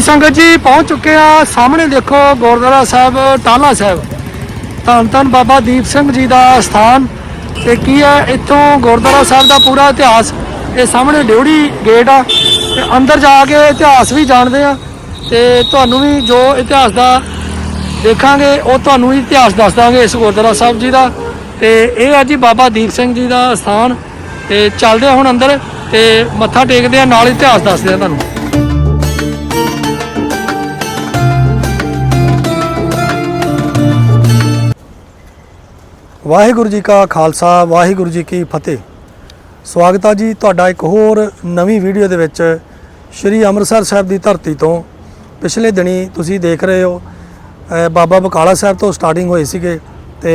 ਸੰਗਤ ਜੀ, ਪਹੁੰਚ ਚੁੱਕੇ ਆ। ਸਾਹਮਣੇ ਦੇਖੋ ਗੁਰਦੁਆਰਾ ਸਾਹਿਬ ਟਾਲਾ ਸਾਹਿਬ। ਧੰਨ ਧੰਨ ਬਾਬਾ ਦੀਪ ਸਿੰਘ ਜੀ ਦਾ ਸਥਾਨ। ਤੇ ਕੀ ਹੈ ਇੱਥੋਂ ਗੁਰਦੁਆਰਾ ਸਾਹਿਬ ਦਾ ਪੂਰਾ ਇਤਿਹਾਸ। ਇਹ ਸਾਹਮਣੇ ਡਿਉੜੀ ਗੇਟ ਆ। ਤੇ ਅੰਦਰ ਜਾ ਕੇ ਇਤਿਹਾਸ ਵੀ ਜਾਣਦੇ ਆ। ਤੇ ਤੁਹਾਨੂੰ ਵੀ ਜੋ ਇਤਿਹਾਸ ਦਾ ਦੇਖਾਂਗੇ, ਉਹ ਤੁਹਾਨੂੰ ਵੀ ਇਤਿਹਾਸ ਦੱਸ ਦਾਂਗੇ ਇਸ ਗੁਰਦੁਆਰਾ ਸਾਹਿਬ ਜੀ ਦਾ। ਤੇ ਇਹ ਆ ਜੀ ਬਾਬਾ ਦੀਪ ਸਿੰਘ ਜੀ ਦਾ ਸਥਾਨ। ਤੇ ਚੱਲਦੇ ਆ ਹੁਣ ਅੰਦਰ ਤੇ ਮੱਥਾ ਟੇਕਦੇ ਆ, ਨਾਲ ਇਤਿਹਾਸ ਦੱਸਦੇ ਆ ਤੁਹਾਨੂੰ। ਵਾਹਿਗੁਰੂ ਜੀ ਕਾ ਖਾਲਸਾ, ਵਾਹਿਗੁਰੂ ਜੀ ਕੀ ਫਤਿਹ। ਸਵਾਗਤ ਆ ਜੀ ਤੁਹਾਡਾ ਇੱਕ ਹੋਰ ਨਵੀਂ ਵੀਡੀਓ ਦੇ ਵਿੱਚ ਸ਼੍ਰੀ ਅੰਮ੍ਰਿਤਸਰ ਸਾਹਿਬ ਦੀ ਧਰਤੀ ਤੋਂ। ਪਿਛਲੇ ਦਿਨੀ ਤੁਸੀਂ ਦੇਖ ਰਹੇ ਹੋ ਬਾਬਾ ਬਕਾਲਾ ਸਾਹਿਬ ਤੋਂ ਸਟਾਰਟਿੰਗ ਹੋਈ ਸੀਗੇ ਤੇ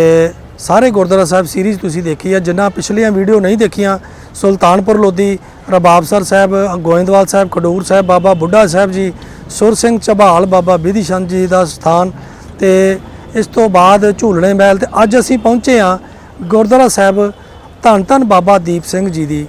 ਸਾਰੇ ਗੁਰਦੁਆਰਾ ਸਾਹਿਬ ਸੀਰੀਜ਼ ਤੁਸੀਂ ਦੇਖੀ ਆ, ਜਿਨ੍ਹਾਂ ਪਿਛਲੀਆਂ ਵੀਡੀਓ ਨਹੀਂ ਦੇਖੀਆਂ, ਸੁਲਤਾਨਪੁਰ ਲੋਧੀ, ਰਬਾਬਸਰ ਸਾਹਿਬ, ਗੋਇੰਦਵਾਲ ਸਾਹਿਬ, ਖਡੂਰ ਸਾਹਿਬ, ਬਾਬਾ ਬੁੱਢਾ ਸਾਹਿਬ ਜੀ, ਸੁਰ ਸਿੰਘ ਝਬਾਲ ਬਾਬਾ ਬਿਧੀ ਚੰਦ ਜੀ ਦਾ ਸਥਾਨ ਤੇ ਇਸ ਤੋਂ ਬਾਅਦ ਝੂਲਣੇ ਮਹਿਲ ਤੇ ਅੱਜ ਅਸੀਂ ਪਹੁੰਚੇ ਹਾਂ ਗੁਰਦੁਆਰਾ ਸਾਹਿਬ ਧੰਨ ਧੰਨ ਬਾਬਾ ਦੀਪ ਸਿੰਘ ਜੀ ਦੀ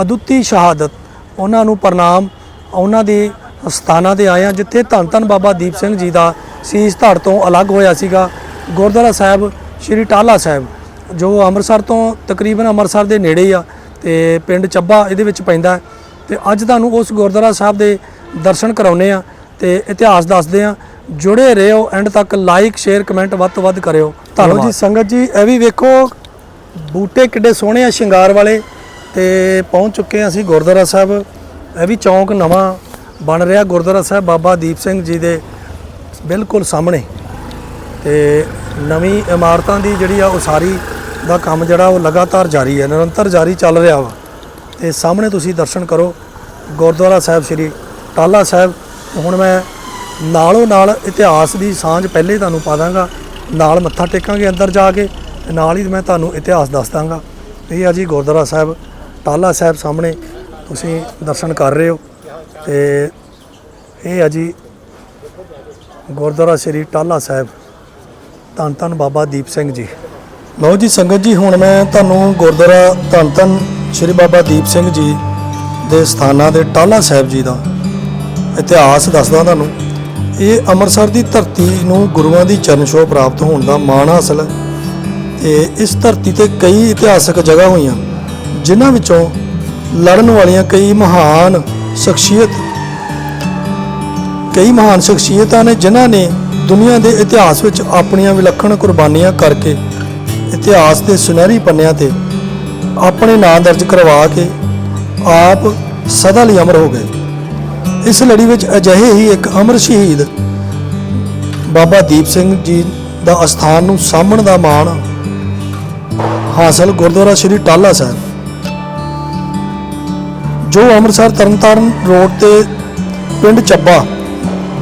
ਅਦੁੱਤੀ ਸ਼ਹਾਦਤ। ਉਹਨਾਂ ਨੂੰ ਪ੍ਰਣਾਮ। ਉਹਨਾਂ ਦੇ ਸਥਾਨਾਂ ਤੇ ਆਏ ਹਾਂ, ਜਿੱਥੇ ਧੰਨ ਧੰਨ ਬਾਬਾ ਦੀਪ ਸਿੰਘ ਜੀ ਦਾ ਸੀਸ ਧੜ ਤੋਂ ਅਲੱਗ ਹੋਇਆ ਸੀਗਾ। ਗੁਰਦੁਆਰਾ ਸਾਹਿਬ ਸ਼੍ਰੀ ਟਾਲਾ ਸਾਹਿਬ, ਜੋ ਅੰਮ੍ਰਿਤਸਰ ਤੋਂ ਤਕਰੀਬਨ ਅੰਮ੍ਰਿਤਸਰ ਦੇ ਨੇੜੇ ਆ ਤੇ ਪਿੰਡ ਚੱਬਾ ਇਹਦੇ ਵਿੱਚ ਪੈਂਦਾ ਹੈ। ਤੇ ਅੱਜ ਤੁਹਾਨੂੰ ਉਸ ਗੁਰਦੁਆਰਾ ਸਾਹਿਬ ਦੇ ਦਰਸ਼ਨ ਕਰਾਉਨੇ ਆ ਤੇ ਇਤਿਹਾਸ ਦੱਸਦੇ ਆ ਜੁੜੇ ਰਹੋ ਐਂਡ ਤੱਕ ਲਾਈਕ ਸ਼ੇਅਰ ਕਮੈਂਟ ਵੱਧ ਤੋਂ ਵੱਧ ਕਰਿਓ। ਧੰਨਵਾਦ। ਜੀ, ਸੰਗਤ ਜੀ, ਇਹ ਵੀ ਵੇਖੋ, ਬੂਟੇ ਕਿੱਡੇ ਸੋਹਣੇ ਆ ਸ਼ਿੰਗਾਰ ਵਾਲੇ ਤੇ ਪਹੁੰਚ ਚੁੱਕੇ ਹਾਂ ਅਸੀਂ ਗੁਰਦੁਆਰਾ ਸਾਹਿਬ। ਇਹ ਵੀ ਚੌਂਕ ਨਵਾਂ ਬਣ ਰਿਹਾ ਗੁਰਦੁਆਰਾ ਸਾਹਿਬ ਬਾਬਾ ਦੀਪ ਸਿੰਘ ਜੀ ਦੇ ਬਿਲਕੁਲ ਸਾਹਮਣੇ। ਤੇ ਨਵੀਂ ਇਮਾਰਤਾਂ ਦੀ ਜਿਹੜੀ ਆ ਉਸਾਰੀ ਦਾ ਕੰਮ ਜਿਹੜਾ ਉਹ ਲਗਾਤਾਰ ਜਾਰੀ ਹੈ, ਨਿਰੰਤਰ ਜਾਰੀ ਚੱਲ ਰਿਹਾ ਵਾ। ਤੇ ਸਾਹਮਣੇ ਤੁਸੀਂ ਦਰਸ਼ਨ ਕਰੋ, ਗੁਰਦੁਆਰਾ ਸਾਹਿਬ ਸ੍ਰੀ ਟਾਲਾ ਸਾਹਿਬ। ਹੁਣ ਮੈਂ ਨਾਲੋਂ ਨਾਲ ਇਤਿਹਾਸ ਦੀ ਸਾਂਝ ਪਹਿਲੇ ਤੁਹਾਨੂੰ ਪਾ ਦਾਂਗਾ। ਨਾਲ ਮੱਥਾ ਟੇਕਾਂਗੇ ਅੰਦਰ ਜਾ ਕੇ ਤੇ ਨਾਲ ਹੀ ਮੈਂ ਤੁਹਾਨੂੰ ਇਤਿਹਾਸ ਦੱਸ ਦਾਂਗਾ। ਇਹ ਆ ਜੀ ਗੁਰਦੁਆਰਾ ਸਾਹਿਬ, ਟਾਲਾ ਸਾਹਿਬ ਸਾਹਮਣੇ ਤੁਸੀਂ ਦਰਸ਼ਨ ਕਰ ਰਹੇ ਹੋ। ਤੇ ਇਹ ਆ ਜੀ ਗੁਰਦੁਆਰਾ ਸ੍ਰੀ ਟਾਲਾ ਸਾਹਿਬ, ਧੰਨ ਧੰਨ ਬਾਬਾ ਦੀਪ ਸਿੰਘ ਜੀ। ਲਓ ਜੀ ਸੰਗਤ ਜੀ, ਹੁਣ ਮੈਂ ਤੁਹਾਨੂੰ ਗੁਰਦੁਆਰਾ ਧੰਨ ਧੰਨ ਸ੍ਰੀ ਬਾਬਾ ਦੀਪ ਸਿੰਘ ਜੀ ਦੇ ਸਥਾਨਾਂ ਦੇ ਟਾਲਾ ਸਾਹਿਬ ਜੀ ਦਾ ਇਤਿਹਾਸ ਦੱਸਦਾ ਤੁਹਾਨੂੰ। ਇਹ ਅੰਮ੍ਰਿਤਸਰ ਦੀ ਧਰਤੀ ਨੂੰ ਗੁਰੂਆਂ ਦੀ ਚਰਨ ਛੋਹ ਪ੍ਰਾਪਤ ਹੋਣ ਦਾ ਮਾਣ ਹਾਸਲ ਹੈ ਤੇ ਇਸ ਧਰਤੀ ਤੇ ਕਈ ਇਤਿਹਾਸਕ ਜਗ੍ਹਾ ਹੋਈਆਂ, ਜਿਨ੍ਹਾਂ ਵਿੱਚੋਂ ਲੜਨ ਵਾਲੀਆਂ ਕਈ ਮਹਾਨ ਸ਼ਖਸੀਅਤ, ਕਈ ਮਹਾਨ ਸ਼ਖਸੀਅਤਾਂ ਨੇ ਜਿਨ੍ਹਾਂ ਨੇ ਦੁਨੀਆ ਦੇ ਇਤਿਹਾਸ ਵਿੱਚ ਆਪਣੀਆਂ ਵਿਲੱਖਣ ਕੁਰਬਾਨੀਆਂ ਕਰਕੇ ਇਤਿਹਾਸ ਦੇ ਸੁਨਹਿਰੀ ਪੰਨਿਆਂ ਤੇ ਆਪਣੇ ਨਾਂ ਦਰਜ ਕਰਵਾ ਕੇ ਆਪ ਸਦਾ ਲਈ ਅਮਰ ਹੋ ਗਏ। ਇਸ ਲੜੀ ਵਿੱਚ ਅਜਿਹੇ ਹੀ ਇੱਕ ਅਮਰ ਸ਼ਹੀਦ ਬਾਬਾ ਦੀਪ ਸਿੰਘ ਜੀ ਦਾ ਅਸਥਾਨ ਨੂੰ ਸਾਂਭਣ ਦਾ ਮਾਣ ਹਾਸਲ ਗੁਰਦੁਆਰਾ ਸ੍ਰੀ ਟਾਲਾ ਸਾਹਿਬ। ਜੋ ਅੰਮ੍ਰਿਤਸਰ ਤਰਨਤਾਰਨ ਰੋਡ ਤੇ ਪਿੰਡ ਚੱਬਾ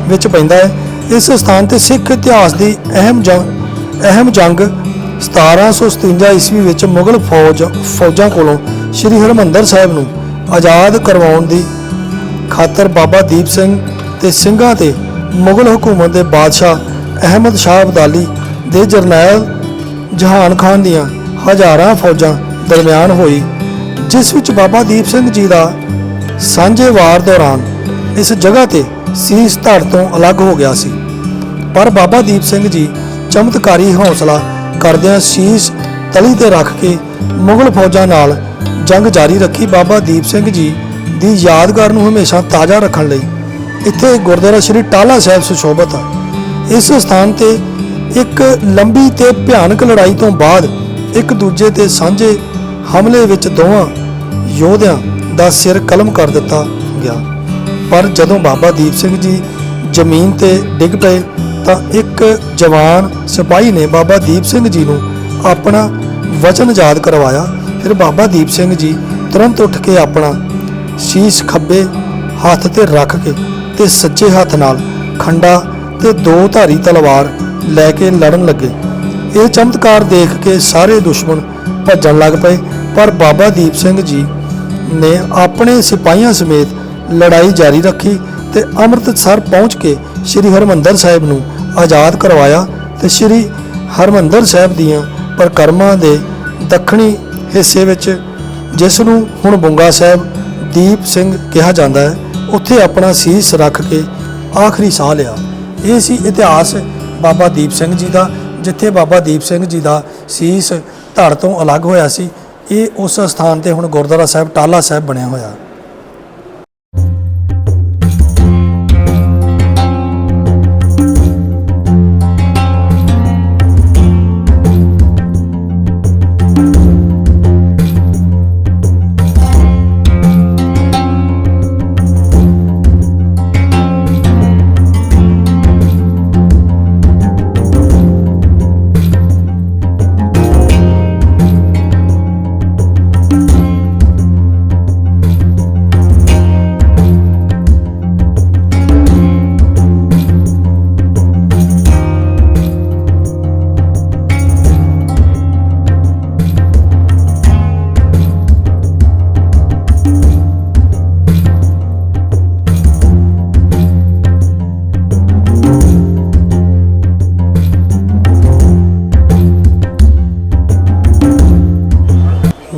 ਵਿੱਚ ਪੈਂਦਾ ਹੈ, ਇਸ ਸਥਾਨ ਤੇ ਸਿੱਖ ਇਤਿਹਾਸ ਦੀ ਅਹਿਮ ਜੰਗ ਅਹਿਮ ਜੰਗ 1757 ਈਸਵੀ ਵਿੱਚ ਮੁਗਲ ਫੌਜ, ਫੌਜਾਂ ਕੋਲੋਂ ਸ੍ਰੀ ਹਰਮੰਦਰ ਸਾਹਿਬ ਨੂੰ ਆਜ਼ਾਦ ਕਰਵਾਉਣ ਦੀ ਖਾਤਰ ਬਾਬਾ ਦੀਪ ਸਿੰਘ ਤੇ ਸਿੰਘਾਂ ਤੇ ਮੁਗਲ ਹਕੂਮਤ ਦੇ ਬਾਦਸ਼ਾਹ ਅਹਿਮਦ ਸ਼ਾਹ ਅਬਦਾਲੀ ਦੇ ਜਰਨੈਲ ਜਹਾਨ ਖਾਨ ਦੀਆਂ ਹਜ਼ਾਰਾਂ ਫੌਜਾਂ ਦਰਮਿਆਨ ਹੋਈ, ਜਿਸ ਵਿੱਚ ਬਾਬਾ ਦੀਪ ਸਿੰਘ ਜੀ ਦਾ ਸਾਂਝੇ ਵਾਰ ਦੌਰਾਨ ਇਸ ਜਗ੍ਹਾ ਤੇ ਸੀਸ ਧੜ ਤੋਂ ਅਲੱਗ ਹੋ ਗਿਆ ਸੀ। ਪਰ ਬਾਬਾ ਦੀਪ ਸਿੰਘ ਜੀ ਚਮਤਕਾਰੀ ਹੌਸਲਾ ਕਰਦਿਆਂ ਸੀਸ ਤਲੀ ਤੇ ਰੱਖ ਕੇ ਮੁਗਲ ਫੌਜਾਂ ਨਾਲ ਜੰਗ ਜਾਰੀ ਰੱਖੀ ਬਾਬਾ ਦੀਪ ਸਿੰਘ ਜੀ ਦੀ ਯਾਦਗਾਰ ਨੂੰ ਹਮੇਸ਼ਾ ਤਾਜ਼ਾ ਰੱਖਣ ਲਈ ਇੱਥੇ ਗੁਰਦੁਆਰਾ ਸ੍ਰੀ ਟਾਲਾ ਸਾਹਿਬ ਸੁਸ਼ੋਭਿਤ ਹੈ ਇਸ ਸਥਾਨ ਤੇ ਇੱਕ ਲੰਬੀ ਤੇ ਭਿਆਨਕ ਲੜਾਈ ਤੋਂ ਬਾਅਦ ਇੱਕ ਦੂਜੇ ਤੇ ਸਾਂਝੇ ਹਮਲੇ ਵਿੱਚ ਦੋਵਾਂ ਯੋਧਿਆਂ ਦਾ ਸਿਰ ਕਲਮ ਕਰ ਦਿੱਤਾ ਗਿਆ। ਪਰ ਜਦੋਂ ਬਾਬਾ ਦੀਪ ਸਿੰਘ ਜੀ ਜ਼ਮੀਨ ਤੇ ਡਿੱਗ ਪਏ ਤਾਂ ਇੱਕ ਜਵਾਨ ਸਿਪਾਹੀ ਨੇ ਬਾਬਾ ਦੀਪ ਸਿੰਘ ਜੀ ਨੂੰ ਆਪਣਾ ਵਚਨ ਯਾਦ ਕਰਵਾਇਆ। ਫਿਰ ਬਾਬਾ ਦੀਪ ਸਿੰਘ ਜੀ ਤੁਰੰਤ ਉੱਠ ਕੇ ਆਪਣਾ ਸ਼ੀਸ਼ ਖੱਬੇ ਹੱਥ ਤੇ ਰੱਖ ਕੇ ਤੇ ਸੱਜੇ ਹੱਥ ਨਾਲ ਖੰਡਾ ਤੇ ਦੋ ਧਾਰੀ ਤਲਵਾਰ ਲੈ ਕੇ ਲੜਨ ਲੱਗੇ। ਇਹ ਚਮਤਕਾਰ ਦੇਖ ਕੇ ਸਾਰੇ ਦੁਸ਼ਮਣ ਭੱਜਣ ਲੱਗ ਪਏ, ਪਰ ਬਾਬਾ ਦੀਪ ਸਿੰਘ ਜੀ ਨੇ ਆਪਣੇ ਸਿਪਾਹੀਆਂ ਸਮੇਤ ਲੜਾਈ ਜਾਰੀ ਰੱਖੀ ਤੇ ਅੰਮ੍ਰਿਤਸਰ ਪਹੁੰਚ ਕੇ ਸ੍ਰੀ ਹਰਮੰਦਰ ਸਾਹਿਬ ਨੂੰ ਆਜ਼ਾਦ ਕਰਵਾਇਆ ਤੇ ਸ੍ਰੀ ਹਰਮੰਦਰ ਸਾਹਿਬ ਦੀਆਂ ਪ੍ਰਕਰਮਾਂ ਦੇ ਦੱਖਣੀ ਹਿੱਸੇ ਵਿੱਚ, ਜਿਸ ਨੂੰ ਹੁਣ ਬੁੰਗਾ ਸਾਹਿਬ ਦੀਪ ਸਿੰਘ ਕਿਹਾ ਜਾਂਦਾ ਹੈ, ਉੱਥੇ ਆਪਣਾ ਸੀਸ ਰੱਖ ਕੇ ਆਖਰੀ ਸਾਹ ਲਿਆ। ਇਹ ਸੀ ਇਤਿਹਾਸ ਬਾਬਾ ਦੀਪ ਸਿੰਘ ਜੀ ਦਾ, ਜਿੱਥੇ ਬਾਬਾ ਦੀਪ ਸਿੰਘ ਜੀ ਦਾ ਸੀਸ ਧੜ ਤੋਂ ਅਲੱਗ ਹੋਇਆ ਸੀ। ਇਹ ਉਸ ਸਥਾਨ ਤੇ ਹੁਣ ਗੁਰਦੁਆਰਾ ਸਾਹਿਬ, ਟਾਲਾ ਸਾਹਿਬ ਬਣਿਆ ਹੋਇਆ।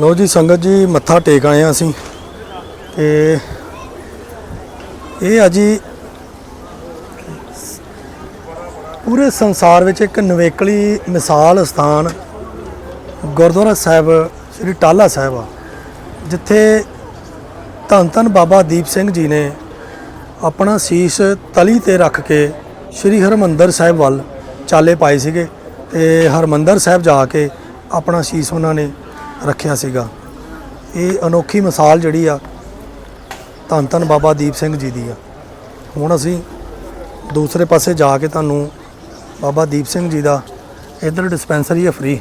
ਲੋ ਜੀ, ਸੰਗਤ ਜੀ, ਮੱਥਾ ਟੇਕ ਆਏ ਹਾਂ ਅਸੀਂ। ਤੇ ਇਹ ਆ ਜੀ, ਪੂਰੇ ਸੰਸਾਰ ਵਿੱਚ ਇੱਕ ਨਵੇਕਲੀ ਮਿਸਾਲ ਸਥਾਨ ਗੁਰਦੁਆਰਾ ਸਾਹਿਬ, ਸ੍ਰੀ ਟਾਲਾ ਸਾਹਿਬ ਆ, ਜਿੱਥੇ ਧੰਨ ਧੰਨ ਬਾਬਾ ਦੀਪ ਸਿੰਘ ਜੀ ਨੇ ਆਪਣਾ ਸੀਸ ਤਲੀ ਤੇ ਰੱਖ ਕੇ ਸ੍ਰੀ ਹਰਮੰਦਰ ਸਾਹਿਬ ਵੱਲ ਚਾਲੇ ਪਾਏ ਸੀਗੇ ਤੇ ਹਰਮੰਦਰ ਸਾਹਿਬ ਜਾ ਕੇ ਆਪਣਾ ਸੀਸ ਉਹਨਾਂ ਨੇ ਰੱਖਿਆ ਸੀਗਾ। ਇਹ ਅਨੋਖੀ ਮਿਸਾਲ ਜਿਹੜੀ ਆ, ਧੰਨ ਧੰਨ ਬਾਬਾ ਦੀਪ ਸਿੰਘ ਜੀ ਦੀ ਆ। ਹੁਣ ਅਸੀਂ ਦੂਸਰੇ ਪਾਸੇ ਜਾ ਕੇ ਤੁਹਾਨੂੰ ਬਾਬਾ ਦੀਪ ਸਿੰਘ ਜੀ ਦਾ ਇਧਰ ਡਿਸਪੈਂਸਰੀ ਹੈ ਫ੍ਰੀ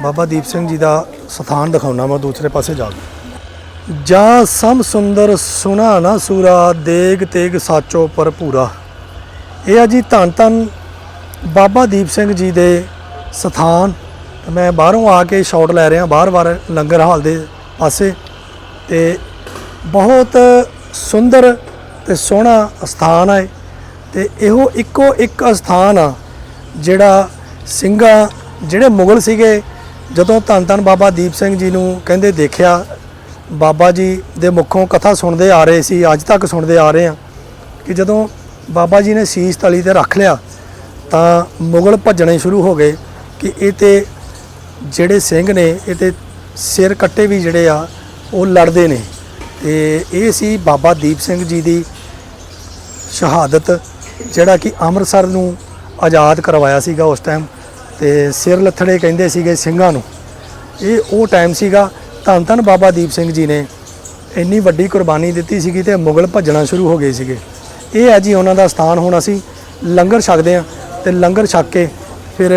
ਬਾਬਾ ਦੀਪ ਸਿੰਘ ਜੀ ਦਾ ਸਥਾਨ ਦਿਖਾਉਣਾ ਮੈਂ ਦੂਸਰੇ ਪਾਸੇ ਜਾ ਕੇ। ਜਾਂ ਸਮ ਸੁੰਦਰ ਸੁਨਾ ਨਾ ਸੂਰਾ, ਦੇਗ ਤੇਗ ਸਾਚੋ ਭਰਪੂਰਾ ਇਹ ਆ ਜੀ ਧੰਨ ਧੰਨ ਬਾਬਾ ਦੀਪ ਸਿੰਘ ਜੀ ਦੇ ਸਥਾਨ। ਮੈਂ ਬਾਹਰੋਂ ਆ ਕੇ ਸ਼ਾਟ ਲੈ ਰਿਹਾ ਬਾਰ-ਬਾਰ ਲੰਗਰ ਹਾਲ ਦੇ ਪਾਸੇ। ਤੇ ਬਹੁਤ ਸੁੰਦਰ ਤੇ ਸੋਹਣਾ ਸਥਾਨ ਹੈ ਤੇ ਇਹੋ ਇੱਕੋ ਇੱਕ ਸਥਾਨ ਆ ਜਿਹੜਾ ਸਿੰਘਾਂ, ਜਿਹੜੇ ਮੁਗਲ ਸੀਗੇ, ਜਦੋਂ ਧੰਨ ਧੰਨ ਬਾਬਾ ਦੀਪ ਸਿੰਘ ਜੀ ਨੂੰ ਕਹਿੰਦੇ ਦੇਖਿਆ, ਬਾਬਾ ਜੀ ਦੇ ਮੁਖੋਂ ਕਥਾ ਸੁਣਦੇ ਆ ਰਹੇ ਸੀ, ਅੱਜ ਤੱਕ ਸੁਣਦੇ ਆ ਰਹੇ ਆ, ਕਿ ਜਦੋਂ ਬਾਬਾ ਜੀ ਨੇ ਸੀਸ ਤਲੀ ਤੇ ਰੱਖ ਲਿਆ, ਤਾਂ ਮੁਗਲ ਭੱਜਣੇ ਸ਼ੁਰੂ ਹੋ ਗਏ ਕਿ ਇਹ ਤੇ ਜਿਹੜੇ ਸਿੰਘ ਨੇ, ਇਹਦੇ ਸਿਰ ਕੱਟੇ ਵੀ ਜਿਹੜੇ ਆ, ਉਹ ਲੜਦੇ ਨੇ। ਤੇ ਇਹ ਸੀ ਬਾਬਾ ਦੀਪ ਸਿੰਘ ਜੀ ਦੀ ਸ਼ਹਾਦਤ, ਜਿਹੜਾ ਕਿ ਅੰਮ੍ਰਿਤਸਰ ਨੂੰ ਆਜ਼ਾਦ ਕਰਵਾਇਆ ਸੀਗਾ ਉਸ ਟਾਈਮ ਤੇ ਸਿਰ ਲੱਥੜੇ ਕਹਿੰਦੇ ਸੀਗੇ ਸਿੰਘਾਂ ਨੂੰ। ਇਹ ਉਹ ਟਾਈਮ ਸੀਗਾ, ਧੰਨ ਧੰਨ ਬਾਬਾ ਦੀਪ ਸਿੰਘ ਜੀ ਨੇ ਇੰਨੀ ਵੱਡੀ ਕੁਰਬਾਨੀ ਦਿੱਤੀ ਸੀਗੀ ਤੇ ਮੁਗਲ ਭੱਜਣਾ ਸ਼ੁਰੂ ਹੋ ਗਏ ਸੀਗੇ। ਇਹ ਹੈ ਜੀ ਉਹਨਾਂ ਦਾ ਸਥਾਨ ਹੁਣ ਅਸੀਂ ਲੰਗਰ ਛਕਦੇ ਆ ਤੇ ਲੰਗਰ ਛਕ ਕੇ ਫਿਰ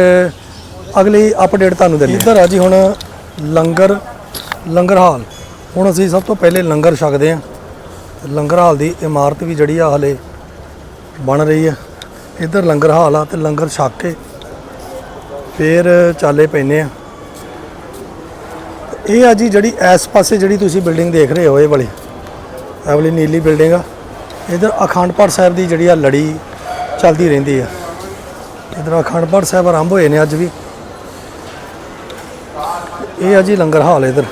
ਅਗਲੀ ਅਪਡੇਟ ਤੁਹਾਨੂੰ ਦਿੰਦੇ ਇੱਧਰ ਆ ਜੀ ਹੁਣ ਲੰਗਰ ਲੰਗਰ ਹਾਲ। ਹੁਣ ਅਸੀਂ ਸਭ ਤੋਂ ਪਹਿਲੇ ਲੰਗਰ ਛਕਦੇ ਆ ਲੰਗਰ ਹਾਲ ਦੀ ਇਮਾਰਤ ਵੀ ਜਿਹੜੀ ਆ ਹਲੇ ਬਣ ਰਹੀ ਆ। ਇੱਧਰ ਲੰਗਰ ਹਾਲ ਆ ਤੇ ਲੰਗਰ ਛਕ ਕੇ ਫਿਰ ਚਾਲੇ ਪੈਨੇ ਆ। ਇਹ ਆ ਜੀ ਜਿਹੜੀ ਇਸ ਪਾਸੇ ਜਿਹੜੀ ਤੁਸੀਂ ਬਿਲਡਿੰਗ ਦੇਖ ਰਹੇ ਹੋ, ਇਹ ਵਾਲੀ। ਇਹ ਵਾਲੀ ਨੀਲੀ ਬਿਲਡਿੰਗ ਆ। ਇਧਰ ਅਖੰਡ ਪਾਠ ਸਾਹਿਬ ਦੀ ਜਿਹੜੀ ਆ ਲੜੀ ਚੱਲਦੀ ਰਹਿੰਦੀ ਆ। ਇਧਰ ਅਖੰਡ ਪਾਠ ਸਾਹਿਬ ਆਰੰਭ ਹੋਏ ਨੇ ਅੱਜ ਵੀ। ਇਹ ਆ ਜੀ ਲੰਗਰ ਹਾਲ ਇਧਰ।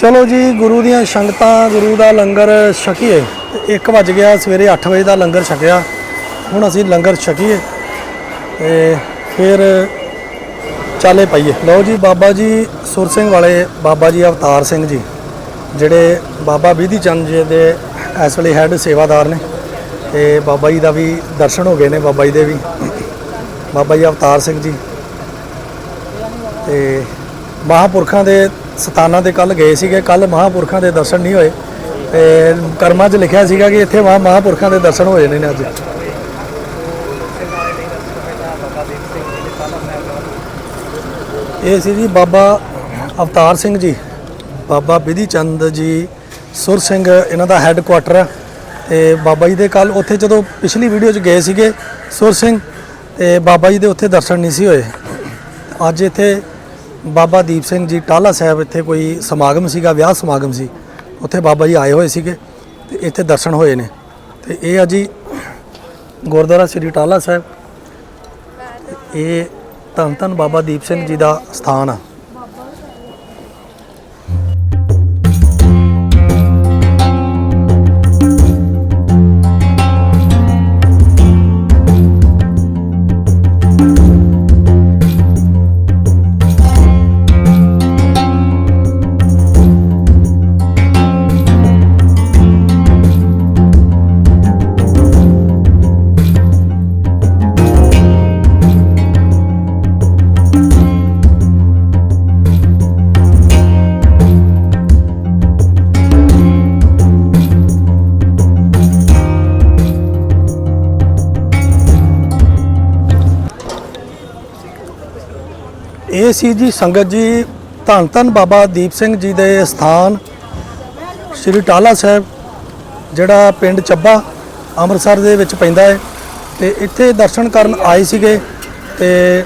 ਚਲੋ ਜੀ, ਗੁਰੂ ਦੀਆਂ ਸੰਗਤਾਂ, ਗੁਰੂ ਦਾ ਲੰਗਰ ਛਕੀਏ। 1 ਵਜ ਗਿਆ, ਸਵੇਰੇ 8 ਵਜੇ ਦਾ ਲੰਗਰ ਛਕਿਆ। ਹੁਣ ਅਸੀਂ ਲੰਗਰ ਛਕੀਏ ਤੇ ਫਿਰ ਚਾਲੇ ਪਾਈਏ। ਲਓ ਜੀ, ਬਾਬਾ ਜੀ ਸੁਰ ਸਿੰਘ ਵਾਲੇ, ਬਾਬਾ ਜੀ ਅਵਤਾਰ ਸਿੰਘ ਜੀ, ਜਿਹੜੇ ਬਾਬਾ ਵਿਧੀ ਚੰਦ ਜੀ ਦੇ ਇਸ ਵੇਲੇ ਹੈੱਡ ਸੇਵਾਦਾਰ ਨੇ ਤੇ ਬਾਬਾ ਜੀ ਦਾ ਵੀ ਦਰਸ਼ਨ ਹੋ ਗਏ ਨੇ, ਬਾਬਾ ਜੀ ਦੇ ਵੀ। ਬਾਬਾ ਜੀ ਅਵਤਾਰ ਸਿੰਘ ਜੀ ਤੇ ਮਹਾਪੁਰਖਾਂ ਦੇ ਸਥਾਨਾਂ ਤੇ ਕੱਲ ਗਏ ਸੀਗੇ। ਕੱਲ ਮਹਾਪੁਰਖਾਂ ਦੇ ਦਰਸ਼ਨ ਨਹੀਂ ਹੋਏ ਤੇ ਕਰਮਾਂ 'ਚ ਲਿਖਿਆ ਸੀਗਾ ਕਿ ਇੱਥੇ ਮਹਾ ਮਹਾਪੁਰਖਾਂ ਦੇ ਦਰਸ਼ਨ ਹੋ ਜਾਣੇ ਨੇ ਅੱਜ। ਇਹ ਸੀ ਜੀ ਬਾਬਾ ਅਵਤਾਰ ਸਿੰਘ ਜੀ। ਬਾਬਾ ਬਿਧੀ ਚੰਦ ਜੀ ਸੁਰ ਸਿੰਘ ਇਹਨਾਂ ਦਾ ਹੈੱਡ ਕੁਆਟਰ ਹੈ ਤੇ ਬਾਬਾ ਜੀ ਦੇ ਕੱਲ ਉੱਥੇ ਜਦੋਂ ਪਿਛਲੀ ਵੀਡੀਓ 'ਚ ਗਏ ਸੀਗੇ ਸੁਰ ਸਿੰਘ, ਤੇ ਬਾਬਾ ਜੀ ਦੇ ਉੱਥੇ ਦਰਸ਼ਨ ਨਹੀਂ ਸੀ ਹੋਏ। ਅੱਜ ਇੱਥੇ ਬਾਬਾ ਦੀਪ ਸਿੰਘ ਜੀ ਟਾਲਾ ਸਾਹਿਬ ਇੱਥੇ ਕੋਈ ਸਮਾਗਮ ਸੀਗਾ, ਵਿਆਹ ਸਮਾਗਮ ਸੀ। ਉੱਥੇ ਬਾਬਾ ਜੀ ਆਏ ਹੋਏ ਸੀਗੇ ਤੇ ਇੱਥੇ ਦਰਸ਼ਨ ਹੋਏ ਨੇ। ਤੇ ਇਹ ਆ ਜੀ ਗੁਰਦੁਆਰਾ ਸ੍ਰੀ ਟਾਲਾ ਸਾਹਿਬ। ਇਹ ਧੰਨ ਧੰਨ ਬਾਬਾ ਦੀਪ ਸਿੰਘ ਜੀ ਦਾ ਸਥਾਨ ਆ। ਇਹ ਸੀ ਜੀ ਸੰਗਤ ਜੀ, ਧੰਨ ਧੰਨ ਬਾਬਾ ਦੀਪ ਸਿੰਘ ਜੀ ਦੇ ਸਥਾਨ, ਸ਼੍ਰੀ ਟਾਲਾ ਸਾਹਿਬ, ਜਿਹੜਾ ਪਿੰਡ ਚੱਬਾ ਅੰਮ੍ਰਿਤਸਰ ਦੇ ਵਿੱਚ ਪੈਂਦਾ ਹੈ। ਤੇ ਇੱਥੇ ਦਰਸ਼ਨ ਕਰਨ ਆਏ ਸੀਗੇ ਤੇ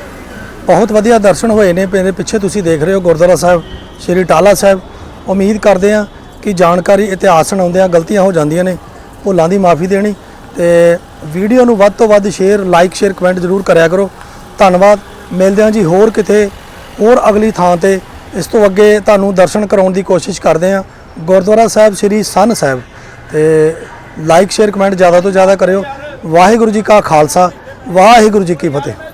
ਬਹੁਤ ਵਧੀਆ ਦਰਸ਼ਨ ਹੋਏ ਨੇ ਮੇਰੇ ਪਿੱਛੇ ਤੁਸੀਂ ਦੇਖ ਰਹੇ ਹੋ ਗੁਰਦੁਆਰਾ ਸਾਹਿਬ, ਸ਼੍ਰੀ ਟਾਲਾ ਸਾਹਿਬ। ਉਮੀਦ ਕਰਦੇ ਹਾਂ ਕਿ ਜਾਣਕਾਰੀ, ਇਤਿਹਾਸ ਸੁਣਾਉਂਦਿਆਂ ਗਲਤੀਆਂ ਹੋ ਜਾਂਦੀਆਂ ਨੇ, ਭੁੱਲਾਂ ਦੀ ਮਾਫੀ ਦੇਣੀ। ਤੇ ਵੀਡੀਓ ਨੂੰ ਵੱਧ ਤੋਂ ਵੱਧ ਸ਼ੇਅਰ, ਲਾਈਕ, ਸ਼ੇਅਰ, ਕਮੈਂਟ ਜ਼ਰੂਰ ਕਰਿਆ ਕਰੋ। ਧੰਨਵਾਦ, ਮਿਲਦੇ ਹਾਂ ਜੀ ਹੋਰ ਕਿਤੇ ਹੋਰ ਅਗਲੀ ਥਾਂ ਤੇ ਇਸ ਤੋਂ ਅੱਗੇ ਤੁਹਾਨੂੰ ਦਰਸ਼ਨ ਕਰਾਉਣ ਦੀ ਕੋਸ਼ਿਸ਼ ਕਰਦੇ ਹਾਂ। ਗੁਰਦੁਆਰਾ ਸਾਹਿਬ ਸ੍ਰੀ ਸੰਨ ਸਾਹਿਬ। ਤੇ ਲਾਈਕ ਸ਼ੇਅਰ ਕਮੈਂਟ ਜ਼ਿਆਦਾ ਤੋਂ ਜ਼ਿਆਦਾ ਕਰਿਓ। ਵਾਹਿਗੁਰੂ ਜੀ ਕਾ ਖਾਲਸਾ, ਵਾਹਿਗੁਰੂ ਜੀ ਕੀ ਫਤਿਹ।